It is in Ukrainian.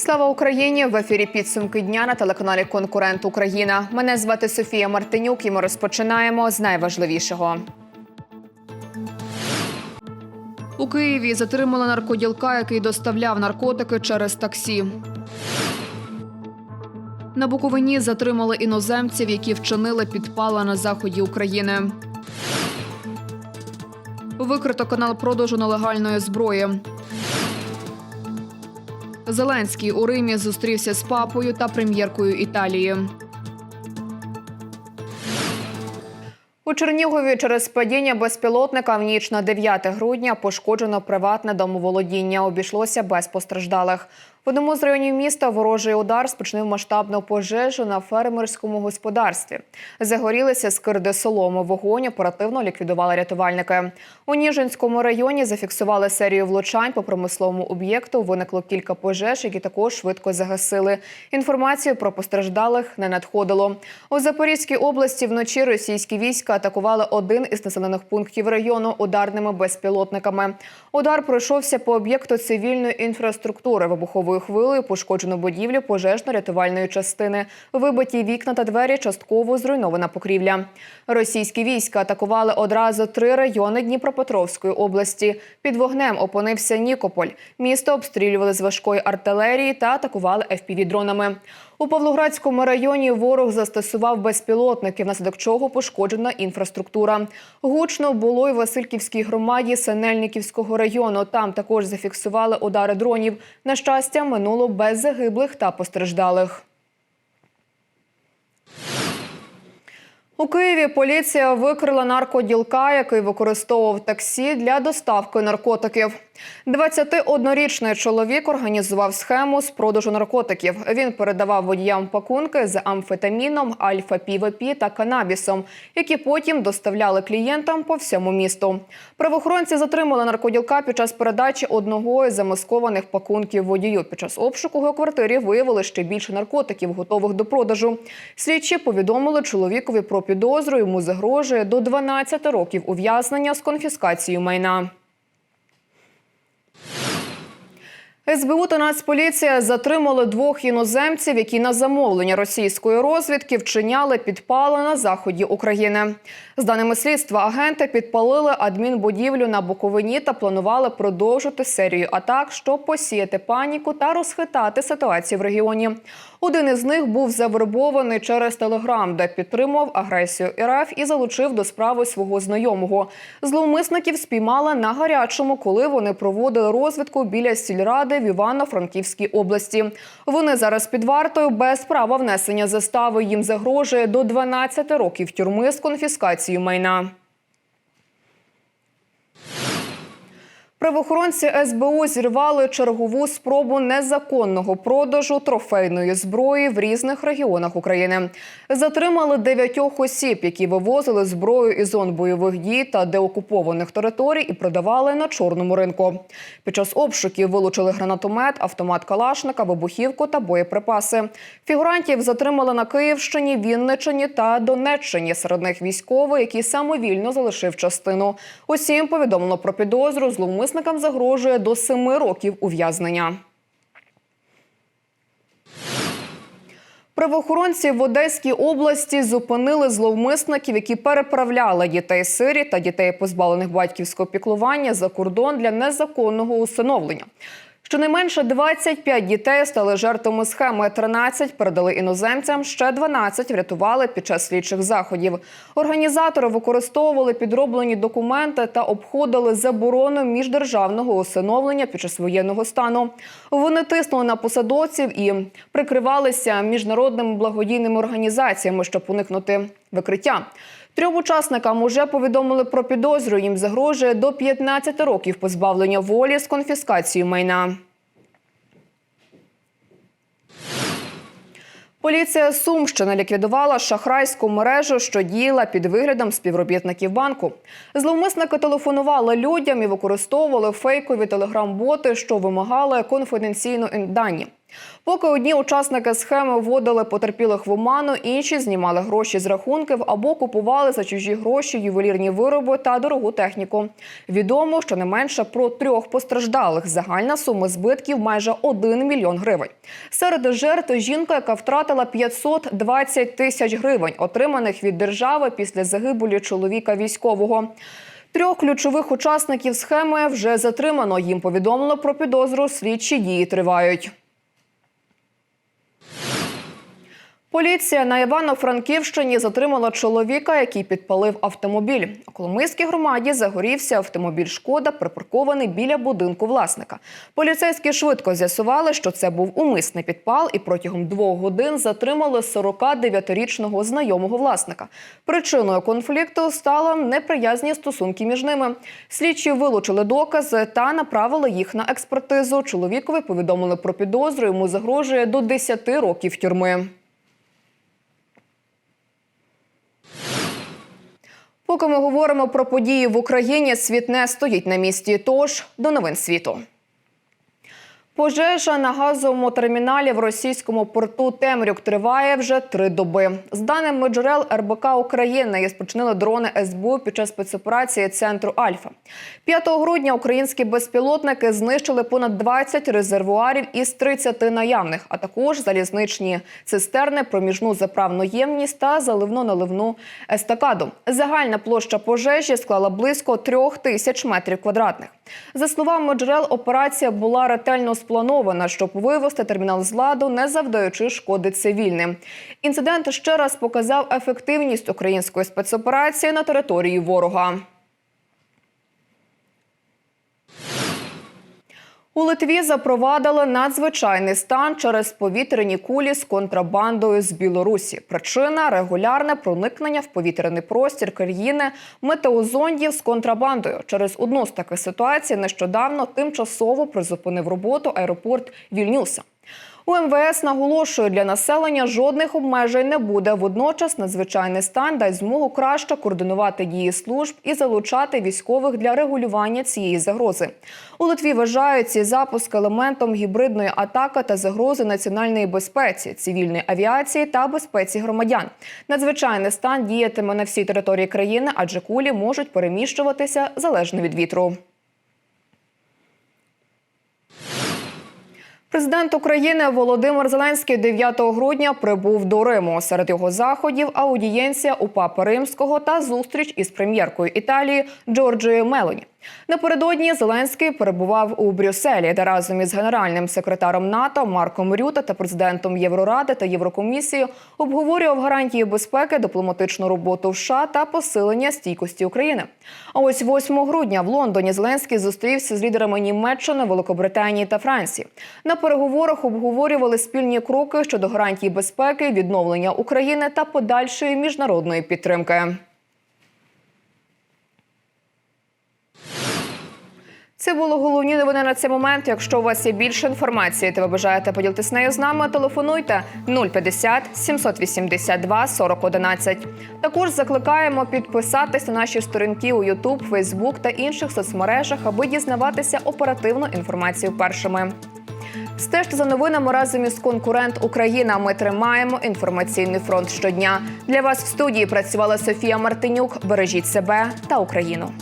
Слава Україні! В ефірі підсумки дня на телеканалі Конкурент Україна. Мене звати Софія Мартинюк. І ми розпочинаємо з найважливішого. У Києві затримали наркоділка, який доставляв наркотики через таксі. На Буковині затримали іноземців, які вчинили підпали на заході України. Викрито канал продажу нелегальної зброї. Зеленський у Римі зустрівся з папою та прем'єркою Італії. У Чернігові через падіння безпілотника в ніч на 9 грудня пошкоджено приватне домоволодіння. Обійшлося без постраждалих. В одному з районів міста ворожий удар спричинив масштабну пожежу на фермерському господарстві. Загорілися скирди соломи. Вогонь оперативно ліквідували рятувальники. У Ніжинському районі зафіксували серію влучань по промисловому об'єкту. Виникло кілька пожеж, які також швидко загасили. Інформацію про постраждалих не надходило. У Запорізькій області вночі російські війська атакували один із населених пунктів району ударними безпілотниками. Удар пройшовся по об'єкту цивільної інфраструктури. Вибуховою хвилею пошкоджено будівлю пожежно-рятувальної частини, вибиті вікна та двері, частково зруйнована покрівля. Російські війська атакували одразу три райони Дніпропетровської області. Під вогнем опинився Нікополь. Місто обстрілювали з важкої артилерії та атакували FPV-дронами. У Павлоградському районі ворог застосував безпілотники, внаслідок чого пошкоджена інфраструктура. Гучно було й в Васильківській громаді Синельниківського району. Там також зафіксували удари дронів. На щастя, минуло без загиблих та постраждалих. У Києві поліція викрила наркоділка, який використовував таксі для доставки наркотиків. 21-річний чоловік організував схему з продажу наркотиків. Він передавав водіям пакунки з амфетаміном, альфа-півепі та канабісом, які потім доставляли клієнтам по всьому місту. Правоохоронці затримали наркоділка під час передачі одного із замаскованих пакунків водію. Під час обшуку його квартирі виявили ще більше наркотиків, готових до продажу. Слідчі повідомили чоловікові про підозру. Йому загрожує до 12 років ув'язнення з конфіскацією майна. СБУ та Нацполіція затримали двох іноземців, які на замовлення російської розвідки вчиняли підпали на заході України. З даними слідства, агенти підпалили адмінбудівлю на Буковині та планували продовжити серію атак, щоб посіяти паніку та розхитати ситуацію в регіоні. Один із них був завербований через телеграм, де підтримував агресію РФ і залучив до справи свого знайомого. Зловмисників спіймали на гарячому, коли вони проводили розвідку біля сільради в Івано-Франківській області. Вони зараз під вартою без права внесення застави. Їм загрожує до 12 років тюрми з конфіскацією майна. Правоохоронці СБУ зірвали чергову спробу незаконного продажу трофейної зброї в різних регіонах України. Затримали дев'ятьох осіб, які вивозили зброю із зон бойових дій та деокупованих територій і продавали на чорному ринку. Під час обшуків вилучили гранатомет, автомат Калашника, вибухівку та боєприпаси. Фігурантів затримали на Київщині, Вінниччині та Донеччині. Серед них військовий, який самовільно залишив частину. Усім повідомлено про підозру зловмисникам загрожує до семи років ув'язнення. Правоохоронці в Одеській області зупинили зловмисників, які переправляли дітей сирі та дітей, позбавлених батьківського піклування, за кордон для незаконного усиновлення. Щонайменше 25 дітей стали жертвами схеми. 13 передали іноземцям, ще 12 врятували під час слідчих заходів. Організатори використовували підроблені документи та обходили заборону міждержавного усиновлення під час воєнного стану. Вони тиснули на посадовців і прикривалися міжнародними благодійними організаціями, щоб уникнути викриття. Трьом учасникам уже повідомили про підозру. Їм загрожує до 15 років позбавлення волі з конфіскацією майна. Поліція Сумщини ліквідувала шахрайську мережу, що діяла під виглядом співробітників банку. Зловмисники телефонували людям і використовували фейкові телеграм-боти, що вимагали конфіденційно дані. Поки одні учасники схеми вводили потерпілих в оману, інші знімали гроші з рахунків або купували за чужі гроші ювелірні вироби та дорогу техніку. Відомо, що не менше про трьох постраждалих. Загальна сума збитків майже 1 мільйон гривень. Серед жертв жінка, яка втратила 520 тисяч гривень, отриманих від держави після загибелі чоловіка військового. Трьох ключових учасників схеми вже затримано. Їм повідомлено про підозру. Слідчі дії тривають. Поліція на Івано-Франківщині затримала чоловіка, який підпалив автомобіль. У Коломийській громаді загорівся автомобіль Шкода, припаркований біля будинку власника. Поліцейські швидко з'ясували, що це був умисний підпал, і протягом двох годин затримали 49-річного знайомого власника. Причиною конфлікту стали неприязні стосунки між ними. Слідчі вилучили докази та направили їх на експертизу. Чоловікові повідомили про підозру. Йому загрожує до 10 років тюрми. Поки ми говоримо про події в Україні, світ не стоїть на місці. Тож до новин світу. Пожежа на газовому терміналі в російському порту Темрюк триває вже три доби. З даними джерел РБК України, її спочинили дрони СБУ під час спецоперації центру Альфа. 5 грудня українські безпілотники знищили понад 20 резервуарів із 30 наявних, а також залізничні цистерни, проміжну заправну ємність та заливно-наливну естакаду. Загальна площа пожежі склала близько трьох тисяч метрів квадратних. За словами джерел, операція була ретельно спланована, щоб вивести термінал з ладу, не завдаючи шкоди цивільним. Інцидент ще раз показав ефективність української спецоперації на території ворога. У Литві запровадили надзвичайний стан через повітряні кулі з контрабандою з Білорусі. Причина регулярне проникнення в повітряний простір країни метеозондів з контрабандою. Через одну з таких ситуацій нещодавно тимчасово призупинив роботу аеропорт Вільнюса. У МВС наголошує, для населення жодних обмежень не буде. Водночас надзвичайний стан дасть змогу краще координувати дії служб і залучати військових для регулювання цієї загрози. У Литві вважають ці запуск елементом гібридної атаки та загрози національної безпеці, цивільної авіації та безпеці громадян. Надзвичайний стан діятиме на всій території країни, адже кулі можуть переміщуватися залежно від вітру. Президент України Володимир Зеленський 9 грудня прибув до Риму. Серед його заходів аудієнція у Папи Римського та зустріч із прем'єркою Італії Джорджією Мелоні. Напередодні Зеленський перебував у Брюсселі, де разом із генеральним секретаром НАТО Марком Рюта та президентом Євроради та Єврокомісії обговорював гарантії безпеки, дипломатичну роботу в США та посилення стійкості України. А ось 8 грудня в Лондоні Зеленський зустрівся з лідерами Німеччини, Великобританії та Франції. На переговорах обговорювали спільні кроки щодо гарантій безпеки, відновлення України та подальшої міжнародної підтримки. Це були головні новини на цей момент. Якщо у вас є більше інформації, та ви бажаєте поділитися нею з нами, телефонуйте 050 782 4011. Також закликаємо підписатись на наші сторінки у YouTube, Facebook та інших соцмережах, аби дізнаватися оперативну інформацію першими. Стежте за новинами разом із конкурент Україна. Ми тримаємо інформаційний фронт щодня. Для вас в студії працювала Софія Мартинюк. Бережіть себе та Україну.